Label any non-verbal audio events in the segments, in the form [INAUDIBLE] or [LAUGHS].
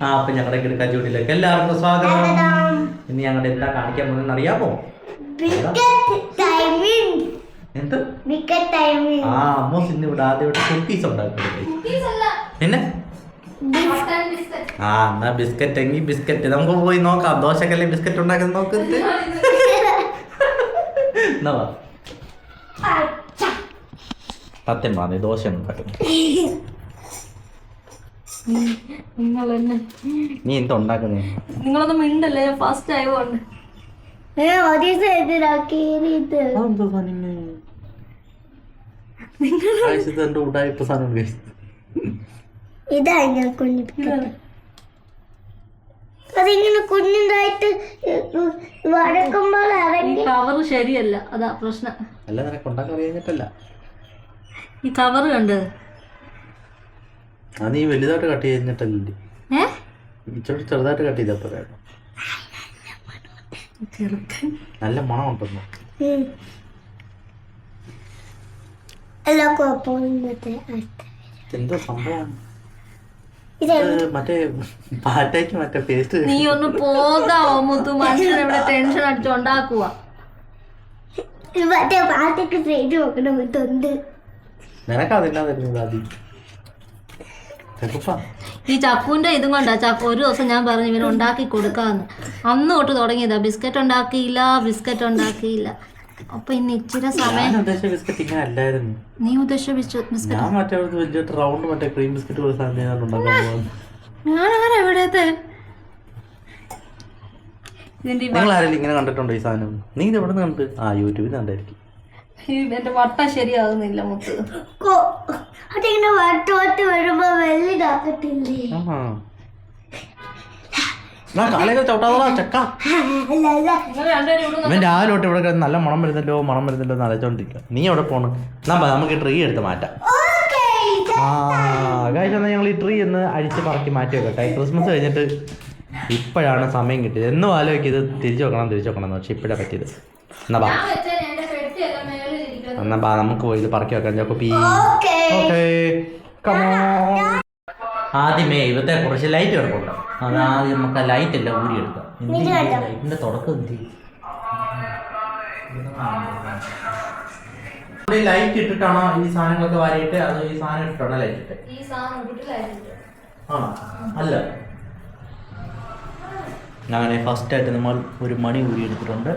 ആ അപ്പൊ ഞങ്ങളുടെ കിടക്കാൻ ചൂടിലേക്ക് എല്ലാവർക്കും സ്വാഗതം. ഇന്ന് ഞങ്ങളുടെ എന്താ കാണിക്കാൻ പോകുന്നത് അറിയാമോ? ബിസ്ക്കറ്റ് ടൈമിംഗ് എന്ത്? ബിസ്ക്കറ്റ് ടൈമിംഗ് ആ അമ്മൂസ് ഇന്ന് ഇവിടെ ആദ്യമായിട്ട് കുക്കീസ് ഉണ്ടാക്കുന്നത് പിന്നെ ആ എന്നാ ബിസ്ക്കറ്റ് എങ്കിൽ ബിസ്ക്കറ്റ് നമുക്ക് പോയി നോക്കാം. ദോശക്കല്ലേ ബിസ്ക്കറ്റ് ഉണ്ടാക്കുന്നത് നോക്കുന്നത് എന്നാ. സത്യം പറഞ്ഞ ദോശ ഉണ്ടാക്കുന്നു [LAUGHS] നിങ്ങൾ തന്നെ നീ എന്താ ഉണ്ടാക്കുന്നേ? നിങ്ങളൊന്നും മിണ്ടല്ലേ? ഫസ്റ്റ് ആയതുകൊണ്ട്. ഞാൻ കുഞ്ഞു അതിങ്ങനെ വടക്കുമ്പോൾ കവർ ശരിയല്ല. അതാ പ്രശ്നം. അല്ല നിനക്ക് ഉണ്ടാക്കാൻ അറിയാഞ്ഞിട്ടല്ല. ഈ കവർ കണ്ട്. അത് നീ വലുതായിട്ട് കട്ട് കഴിഞ്ഞിട്ടല്ലേ ചെറുതായിട്ട് കട്ട് ചെയ്താൽ പോരാ. നല്ല മണം ഉണ്ടെന്നോ എന്താ സംഭവം? മറ്റേ പാറ്റയ്ക്ക് മറ്റേ പേസ്റ്റ് നീ ഒന്ന് പോകാവോ മുത്തു. മനുഷ്യൻ ഇവിടെ ടെൻഷൻ അടിച്ചുണ്ടാക്കുക മറ്റേ ചെയ്ത് നോക്കണം ആദ്യം. ഈ ചപ്പുവിന്റെ ഇതും കൊണ്ടാ. ചപ്പു ഒരു ദിവസം ഞാൻ പറഞ്ഞു ഇവന് ഉണ്ടാക്കി കൊടുക്കാന്ന്. അന്ന് തൊട്ട് തുടങ്ങിയതാ. ബിസ്ക്കറ്റ് ഉണ്ടാക്കിയില്ല ബിസ്ക്കറ്റ് ഉണ്ടാക്കിയില്ല. അപ്പൊ ഇനി ഇച്ചിരി സമയം ബിസ്ക്കറ്റ് ഇങ്ങനെ അല്ലായിരുന്നു. നീ ഉദ്ദേശിച്ച ബിസ്ക്കറ്റ് ഞാൻ അങ്ങനെ എവിടെത്തെ? നിങ്ങൾ ആരെങ്കിലും ഇങ്ങനെ കണ്ടിട്ടുണ്ടോ ഈ സാധനം? നീ ഇത് എവിടെ നിന്ന് കണ്ട് ആ യൂട്യൂബിൽ കണ്ടായിരിക്കും എന്റെ വട്ട ശരിയാകുന്നില്ല മുത്ത്. അതിങ്ങനെ വട്ട് വട്ട് വരുമ്പോ വലുതാക്കത്തില്ലേ ഇവിടെ ഇവൻ രാവിലെ തൊട്ട് ഇവിടെ നല്ല മണം വരുന്നല്ലോ മണം വരുന്നല്ലോ എന്ന് നീ എവിടെ പോണ്? നമ്മ നമുക്ക് ട്രീ എടുത്ത് മാറ്റാം. ഓക്കേ ആ കാഴ്ച എന്നാൽ ഞങ്ങൾ ഈ ട്രീ ഒന്ന് അഴിച്ച് പറക്കി മാറ്റി വെക്കട്ടെ ക്രിസ്മസ് കഴിഞ്ഞിട്ട് ഇപ്പോഴാണ് സമയം കിട്ടിയത്. എന്നും ആലോചിക്കുന്നത് ഇത് തിരിച്ചു വെക്കണം തിരിച്ചു വെക്കണം എന്ന് പക്ഷെ ഇപ്പോഴാണ് പറ്റിയത്. എന്നാ ബാ ഞാൻ വെച്ചാൽ എന്റെ പെട്ടിയൊക്കെ മേളിൽ ഇരിക്കുന്നത് എന്നാ ബാ നമുക്ക് പോയി ഇത് പറക്കി വെക്കാം. Choco okay. ഓക്കേ. ആദ്യമേ ഇവത്തെ കുറച്ച് ലൈറ്റ് കിടപ്പുണ്ട് അത് ആദ്യം നമുക്ക് ആ ലൈറ്റ് എല്ലാം ഊരിയെടുക്കാം ലൈറ്റിന്റെ തുടക്കം എന്ത്? ലൈറ്റ് ഇട്ടിട്ടാണോ ഈ സാധനങ്ങളൊക്കെ വാരിയിട്ട്? അത് ഈ സാധനം ഇട്ടിട്ടാണോ ലൈറ്റ് ഇട്ട്? ഈ സാധനം വീട്ടിലായിരുന്നു ആണോ? അല്ല. അങ്ങനെ ഫസ്റ്റ് ആയിട്ട് നമ്മൾ ഒരു മണി ഊരി എടുത്തിട്ടുണ്ട്.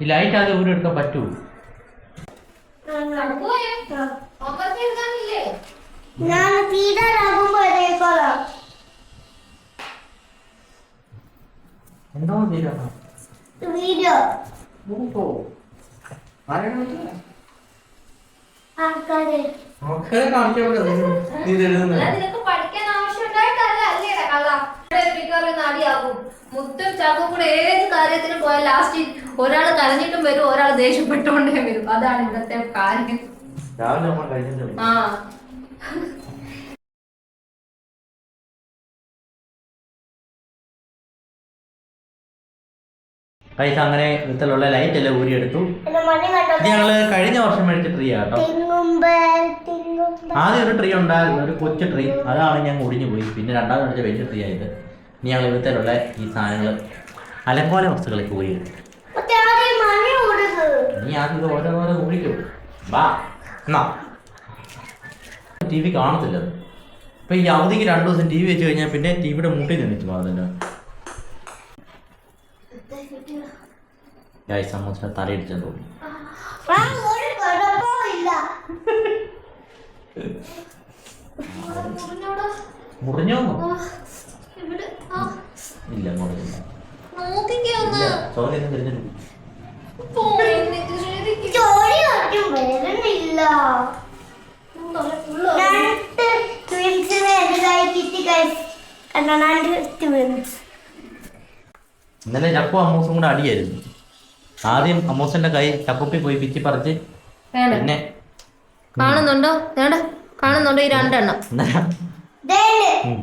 ഈ ലൈറ്റ് ആദ്യം ഊരി എടുക്കാൻ പറ്റുമോ ഞാൻ ഇതേക്കോളാം എന്തോ വീഡിയോ. ഓഹോ ആൾക്കാര്. പഠിക്കാൻ ആവശ്യമുണ്ടായിട്ടല്ല. അല്ലേടാ കള്ള? മിക്കവാറും അടിയാകും മുത്തും ചാക്കും കൂടെ ഏത് കാര്യത്തിനും പോയാൽ ലാസ്റ്റ് ഒരാൾ കരഞ്ഞിട്ടും വരും ഒരാൾ ദേഷ്യപ്പെട്ടുകൊണ്ടേ വരും. അതാണ് ഇവിടുത്തെ കാര്യം. ആ. പൈസ അങ്ങനെ വിത്തലുള്ള ലൈറ്റ് എല്ലാം ഊരിയെടുത്തു. ഞങ്ങൾ കഴിഞ്ഞ വർഷം മേടിച്ച ട്രീ ആട്ടോ. ആദ്യം ഒരു ട്രീ ഉണ്ടായിരുന്നു ഒരു കൊച്ചു ട്രീ അതാണ് ഞങ്ങൾ ഒടിഞ്ഞു പോയി പിന്നെ രണ്ടാമത് മേടിച്ച വലിയ ട്രീ ആയത്. ഇനി ഞങ്ങൾ ഇവിടുത്തെ ഈ സാധനങ്ങൾ. അലങ്കോല വസ്തുക്കളെ മണി നീ ആദ്യം ഇത് ഓരോ ഊരിക്കും. വാ എന്നാ. ടി വി കാണത്തില്ല ഇപ്പൊ ഈ അവധിക്ക് രണ്ടു ദിവസം ടി വി വെച്ച് കഴിഞ്ഞാൽ പിന്നെ ടി വിയുടെ മുട്ടിൽ നിന്നിട്ട് അതിന്റെ ഗൈസ് അമ്മൂസിനെ തലയിടിച്ചാൽ തോന്നി മുറിഞ്ഞോ? ഇല്ല ചോദ്യം ഇന്നലെ ചപ്പു അമ്മൂസും കൂടെ അടിയായിരുന്നു. ആദ്യം അമ്മൂസിന്റെ കൈ ചപ്പുപ്പി പോയി പിറ്റി പറിച്ച്. പിന്നെ കാണുന്നുണ്ടോ? വേണ്ട. കാണുന്നുണ്ടോ ഈ രണ്ടെണ്ണം?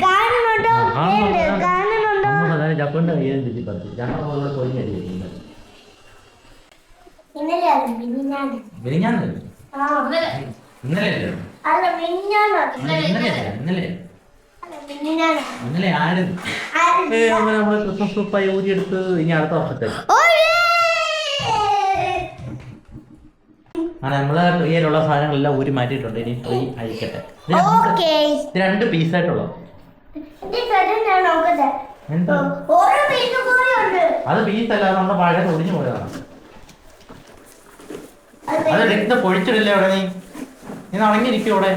കാണുന്നുണ്ടോ? കാണുന്നുണ്ടോ? ദേ, കാണുന്നുണ്ടോ കയ്യിലും ചുറ്റി പറഞ്ഞു ഞങ്ങൾ കൂടെ പോയി അത് മിനിഞ്ഞാന്ന്. ആ. ഇന്നലെ ഇന്നലെ ആരും അങ്ങനെ നമ്മൾ ക്രിസ്മസ് സൂപ്പായി ഊരിയെടുത്ത് ഇനി അടുത്ത അങ്ങനെ നമ്മൾ ട്രീയിലുള്ള സാധനങ്ങളെല്ലാം ഊരി മാറ്റിയിട്ടുണ്ട്. ഇനി ഓക്കേ. ഇത് രണ്ട് പീസായിട്ടുള്ളൂ അത് പീസല്ല നമ്മുടെ പഴയ ഒടിഞ്ഞു പോയതാണ്. അത് രക്തം പൊഴിച്ചിടില്ലേ അവിടെ നീ? നീ നടങ്ങിയിരിക്കും ഇവിടെ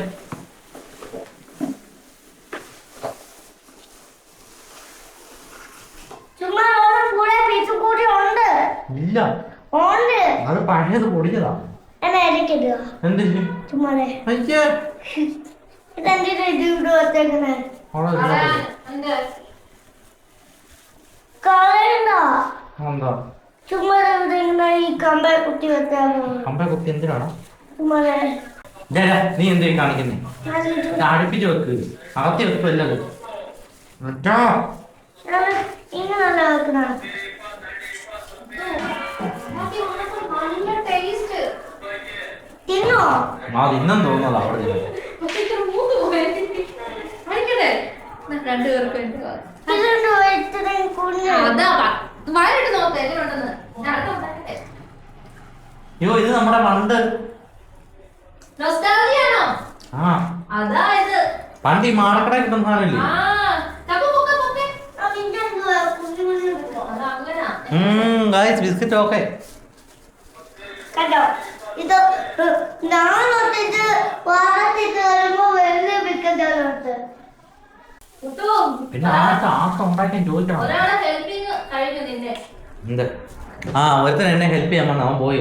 ഇല്ല. ഉണ്ട്. അത് പഴയത് പൊടിഞ്ഞതാ. എന്തിന് ചുമ്മാ അയ്യേ ഇതെന്തിനാ ഇത് ഇവിടെ വെച്ചേക്കണേ അവിടെ ഒരു അതാ, ഇതുണ്ട്. എന്ത്? ചുമ്മാ ഈ കമ്പ കുത്തി കമ്പ കുത്തി എന്തിനാണ്? നീ എന്തേ കാണിക്കുന്നേ? അടുപ്പിച്ച് വെക്ക്. അകത്തി ആ തിന്നും തോന്നുന്നത് അവിടെ തിന്നു ഇത്ര മൂന്ന് പോയി കാണിക്കട്ടെ രണ്ടു പേർക്ക് വേണ്ടി ഇതുണ്ട് ഇത്രയും കുഞ്ഞ് അതാ വയറിട്ട് നോക്ക് എങ്ങനെയുണ്ടെന്ന് ഞാൻ അടുത്ത ഉണ്ടാക്കട്ടെ അയ്യോ ഇത് നമ്മുടെ പണ്ട്. പണ്ട് ഈ മാടക്കട കിട്ടുന്ന സാധനമില്ലേ? ഗായ്സ് ബിസ്ക്കറ്റ് ഓക്കെ കണ്ടോ? ഇത് ഞാൻ പിന്നെ ആർക്കും? ആർക്കും ഉണ്ടാക്കാൻ ചോദിക്കണം. ഒരാളെ ഹെൽപ്പിങ് കഴിഞ്ഞു നിന്നെ. എന്ത്? ആ ഒരുത്തൻ എന്നെ ഹെൽപ്പ് ചെയ്യാൻ വന്ന. അവൻ പോയി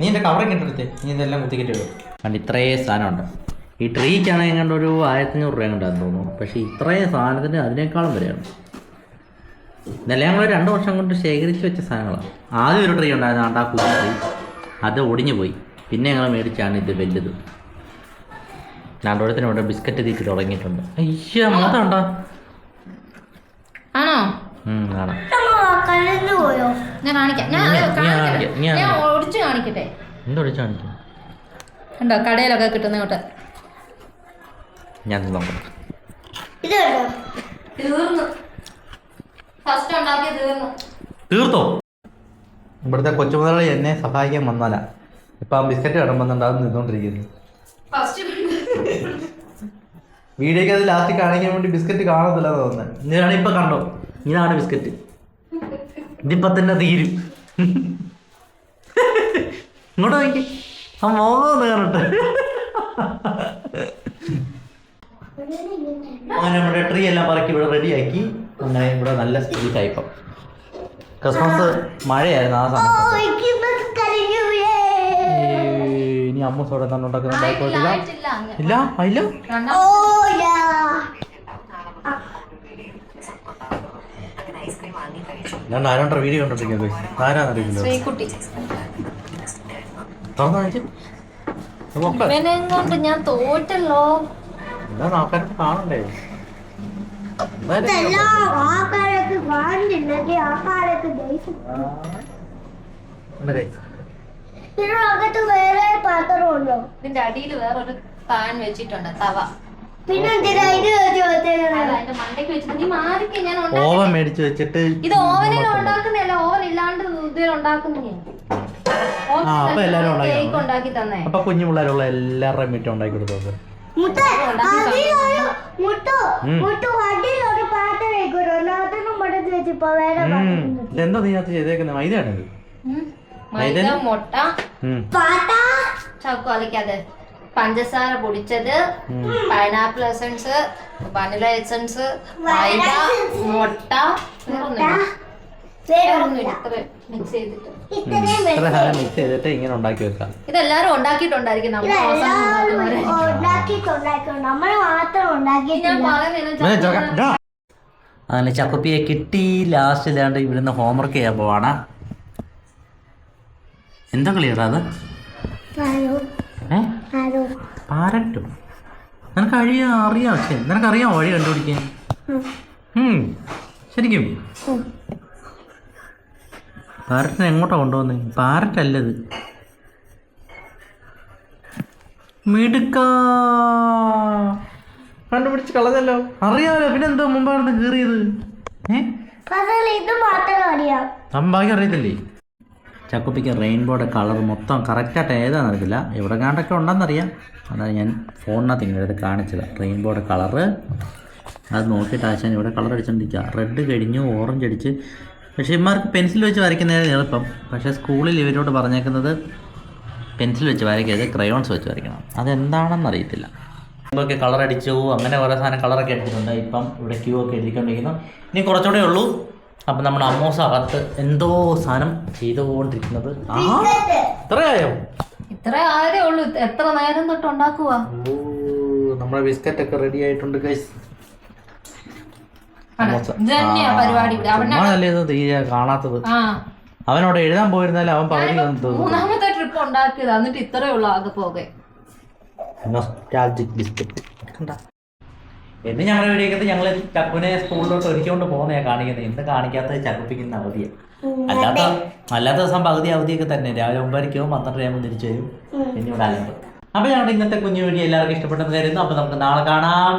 നീ എന്റെ കവറിങ് ഇട്ടെടുത്തേ. നീ ഇതെല്ലാം കുത്തിക്കിട്ട് കണ്ട് ഇത്രയും സാധനമുണ്ട്. ഈ ട്രീക്കാണ് എങ്ങാണ്ട് ഒരു ആയിരത്തഞ്ഞൂറ് രൂപ കണ്ടാന്ന് തോന്നുന്നു. പക്ഷേ ഇത്രയും സാധനത്തിന് അതിനേക്കാളും വിലയാണ്. ഇതെല്ലാം ഞങ്ങൾ രണ്ട് വർഷം കൊണ്ട് ശേഖരിച്ച് വെച്ച സാധനങ്ങളാണ്. ആദ്യം ഒരു ട്രീ ഉണ്ടായിരുന്നു. ആണ്ടാ കുഞ്ഞു അത് ഒടിഞ്ഞു പോയി. പിന്നെ ഞങ്ങൾ മേടിച്ചാണ് ഇത് വലുത്. നാടോടത്തിന് ഇവിടെ ബിസ്ക്കറ്റ് തീറ്റി തുടങ്ങിയിട്ടുണ്ട്. അയ്യ മാത്രണ്ടോ ആണോ? ഞാൻ കാണിക്കാം. ഞാൻ കാണിക്കട്ടെ. ഒടിച്ചു എന്തൊടിച്ചു കാണിക്കും? കണ്ടോ കടയിലൊക്കെ കിട്ടുന്ന ഇങ്ങോട്ട്. ഞാൻ നോക്കാം. തീർന്നു. ഇവിടുത്തെ കൊച്ചുമുതലാളി എന്നെ സഹായിക്കാൻ വന്നാല ഇപ്പൊ ആ ബിസ്ക്കറ്റ് കിടമ്പുന്നുണ്ട് അത് നിന്നോണ്ടിരിക്കുന്നു. ഫസ്റ്റ് വീഡിയോക്ക് അത് ലാസ്റ്റ് കാണിക്കാൻ വേണ്ടി ബിസ്ക്കറ്റ് കാണത്തില്ല തോന്നുന്നത് ഇതാണ് ഇപ്പൊ കണ്ടോ? ഇതാണ് ബിസ്ക്കറ്റ്. ഇതിപ്പോ തന്നെ തീരും. ഇങ്ങോട്ട് നോക്കി. ആ മോഹം നേറിട്ട് അങ്ങനെ നമ്മുടെ ട്രീ എല്ലാം പറക്കി ഇവിടെ റെഡിയാക്കി അങ്ങനെ ഇവിടെ നല്ല സ്പീഡ് ആയിപ്പം ക്രിസ്മസ് മഴയായിരുന്നു ആ സമയത്ത്. അമ്മ സോഡ എന്താണ് ഉണ്ടാക്കുന്നത് അങ്ങ്. ഇല്ല യാ ഞാൻ ആരാണ്ടോ വീഡിയോ കണ്ടോണ്ടിരിക്കുന്നത് നാരാണ് അറിയില്ല തുറന്നു ഞാൻ തോറ്റല്ലോ. എന്താ ആൾക്കാർക്ക് കാണണ്ടേ? എന്തായാലും ഇതെല്ലാം ആൾക്കാരൊക്കെ കാണുന്നില്ലെങ്കിൽ ആൾക്കാരൊക്കെ ഉണ്ട് വേറെ പാത്രമുണ്ടോ? ഇതിന്റെ അടിയിൽ വേറൊരു പാൻ വെച്ചിട്ടുണ്ട് തവ. പിന്നെ? അതിന്റെ മണ്ടയ്ക്ക് വെച്ചിട്ട് നീ മാറിക്ക് ഞാൻ ഉണ്ടാക്കി ഓവൻ മേടിച്ച് വെച്ചിട്ട് ഇത് ഓവനിൽ ഉണ്ടാക്കുന്നതല്ല ഓവൻ ഇല്ലാണ്ട് ഉണ്ടാക്കുന്നേ ആ, അപ്പൊ എല്ലാരും ഉണ്ടാക്കി കേക്ക് തന്നു. ഉണ്ടാക്കി തന്നേ. അപ്പൊ കുഞ്ഞു പിള്ളേരുള്ള എല്ലാവരുടെയും വീട്ടിൽ ഉണ്ടാക്കി കൊടുത്തു മുട്ട അതിലൊരു മുട്ട ഉം. മുട്ട വണ്ടിയിലൊരു പാത്രം വെക്കുന്നു അതിനകത്തൊന്നും മടക്കി വെച്ചിപ്പോ വേറെ പാത്രം വെച്ചു. ഇതെന്താ നീ അത് ചെയ്തേക്കുന്നത് മൈദയാണിത് ഉം. മൈദ മുട്ട. പാത്ത പഞ്ചസാര പൊടിച്ചത്. പൈനാപ്പിൾ എസൻസ് വനില എസൻസ് മൈദ മുട്ട ഇങ്ങനെ ഉണ്ടാക്കി വെക്കാം. ഇതെല്ലാരും ഉണ്ടാക്കിയിട്ടുണ്ടായിരിക്കും. അങ്ങനെ ചക്കുപ്പിയെ കിട്ടി ലാസ്റ്റ് ഇല്ലാണ്ട് ഇവിടുന്ന് ഹോംവർക്ക് ചെയ്യാൻ പോവാണ്. എന്താ ക്ലിയർ അത്? പാരറ്റോ? നിനക്ക് അഴിയ അറിയാം പക്ഷേ നിനക്കറിയാം വഴി കണ്ടുപിടിക്കാൻ. ശരിക്കും? പാരറ്റിനെ എങ്ങോട്ടാ കൊണ്ടുപോകുന്നത് പാരറ്റ് അല്ലത് മിടുക്ക. കണ്ടുപിടിച്ച് കളഞ്ഞല്ലോ. അറിയാമല്ലോ പിന്നെ എന്തോ മുമ്പാണ് കീറിയത്? ഏ? ഫസൽ ഇത് മാത്രം അറിയാം. സംഭാഗ്യം അറിയത്തില്ലേ? ചക്കുപ്പിക്ക് റെയിൻബോയുടെ കളർ മൊത്തം കറക്റ്റായിട്ട് ഏതാണെന്ന് അറിയത്തില്ല. എവിടെ കാണ്ടൊക്കെ ഉണ്ടെന്നറിയാം. അതാണ് ഞാൻ ഫോണിനകത്ത് ഇങ്ങനെ എടുത്ത് കാണിച്ചത്. റെയിൻബോയുടെ കളറ് അത് നോക്കിയിട്ട് ആശാൻ ഇവിടെ കളർ അടിച്ചുകൊണ്ടിരിക്കുക റെഡ് കഴിഞ്ഞു ഓറഞ്ച് അടിച്ച്. പക്ഷേ ഇമാർക്ക് പെൻസിൽ വെച്ച് വരയ്ക്കുന്നതിന് എളുപ്പം. പക്ഷേ സ്കൂളിൽ ഇവരോട് പറഞ്ഞേക്കുന്നത് പെൻസിൽ വെച്ച് വരയ്ക്കരുത് ക്രയോൺസ് വെച്ച് വരയ്ക്കണം. അതെന്താണെന്ന് അറിയത്തില്ല. മുമ്പൊക്കെ കളർ അടിച്ചു അങ്ങനെ ഓരോ സാധനം കളറൊക്കെ അടിച്ചിട്ടുണ്ട്. ഇപ്പം ഇവിടെ ക്യൂ ഒക്കെ എഴുതിക്കൊണ്ടിരിക്കുന്നു ഇനി കുറച്ചുകൂടെ ഉള്ളൂ. അപ്പം നമ്മുടെ അമ്മോസ് അകത്ത് എന്തോ സാധനം ചെയ്തുകൊണ്ടിരിക്കുന്നത്. ആ ഇത്രയായോ? ഇത്ര ആരേ ഉള്ളൂ. എത്ര നേരം തൊട്ട് ഉണ്ടാക്കുക ഓ നമ്മുടെ ബിസ്ക്കറ്റ് ഒക്കെ റെഡി ആയിട്ടുണ്ട് ഗൈസ് ഇത് തന്നെയാ പരിപാടി ഇവിടെ. അവനെ നമ്മളല്ലേ ഇത് തീരെ കാണാത്തത്? ആ. അവനോട് എഴുതാൻ പോയിരുന്നാലും അവൻ തോന്നുന്നു മൂന്നാമത്തെ ട്രിപ്പ് ഉണ്ടാക്കിയത്. എന്നിട്ട് ഇത്രേ ഉള്ളൂ ആകെ പോകെ. നൊസ്റ്റാൾജിക് ബിസ്ക്കറ്റ് കണ്ട? എന്ന് ഞങ്ങളുടെ വീടിക്കകത്ത് ഞങ്ങൾ ചക്കുവിനെ സ്കൂളിലോട്ട് ഒരുക്കിക്കൊണ്ട് പോകുന്നതാണ് കാണിക്കുന്നത്. ഇന്ന് കാണിക്കാത്ത ചക്കുപ്പിക്കുന്ന അവധിയാണ് അല്ലാത്ത അല്ലാത്ത ദിവസം പകുതി അവധിയൊക്കെ തന്നെ. രാവിലെ ഒമ്പതരയ്ക്കോ പന്ത്രണ്ട് ആകുമ്പോൾ തിരിച്ചു വരും. പിന്നെ ഇവിടെ അലമ്പ്. അപ്പൊ ഞങ്ങളുടെ ഇന്നത്തെ കുഞ്ഞു വീഡിയോ എല്ലാവർക്കും ഇഷ്ടപ്പെട്ടെന്ന് കരുതുന്നു. അപ്പൊ നമുക്ക് നാളെ കാണാം.